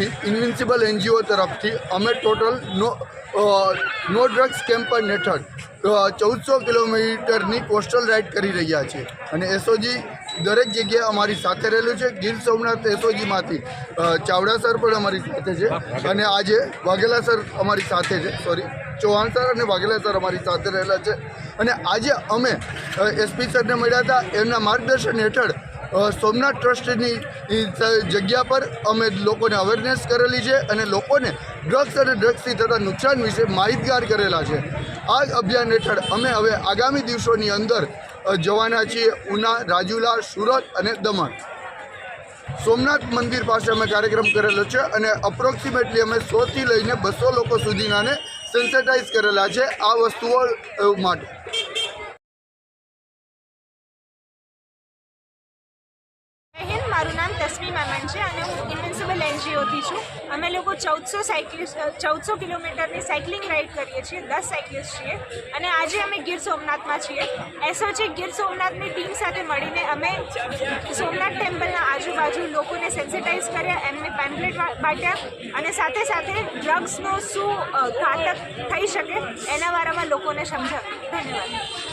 Invincible NGO તરફથી અમે total નો નો drugs કેમ્પન હેઠળ ચૌદસો કિલોમીટરની કોસ્ટલ રાઇડ કરી રહ્યા છીએ. અને એસઓજી દરેક જગ્યાએ અમારી સાથે રહેલું છે. ગીર સોમનાથ એસઓજીમાંથી ચાવડા સર પણ અમારી સાથે છે. અને આજે વાઘેલા સર અમારી સાથે છે. સોરી ચૌહાણ સર અને વાઘેલા સર અમારી સાથે રહેલા છે. અને આજે અમે એસપી સરને મળ્યા હતા. એમના માર્ગદર્શન હેઠળ સોમનાથ ટ્રસ્ટની જગ્યા પર અમે લોકોને અવેરનેસ કરેલી છે અને લોકોને ડ્રગ્સ અને ડ્રગ્સથી થતા નુકસાન વિશે માહિતગાર કરેલા છે. આ અભિયાન હેઠળ અમે હવે આગામી દિવસોની અંદર જવાના છીએ ઉના, રાજુલા, સુરત અને દમણ. સોમનાથ મંદિર પાસે અમે કાર્યક્રમ કરેલો છે અને અપ્રોક્સિમેટલી અમે સોથી લઈને બસો લોકો સુધીનાને સેન્સેટાઇઝ કરેલા છે આ વસ્તુઓ માટે. મારું નામ તસ્મી મેમન છે અને હું ઇન્વિન્સિબલ એનજીઓથી છું. અમે લોકો ચૌદસો સાયકલિસ્ટ ચૌદસો કિલોમીટરની સાયકલિંગ રાઇડ કરીએ છીએ, દસ સાયકલિસ્ટ છીએ. અને આજે અમે ગીર સોમનાથમાં છીએ. એસઓજી ગીર સોમનાથની ટીમ સાથે મળીને અમે સોમનાથ ટેમ્પલના આજુબાજુ લોકોને સેન્સિટાઇઝ કર્યા, એમને પેમ્પલેટ બાંટ્યા અને સાથે સાથે ડ્રગ્સનો શું ઘાતક થઈ શકે, એના બારામાં લોકોને સમજાવ્યું. ધન્યવાદ.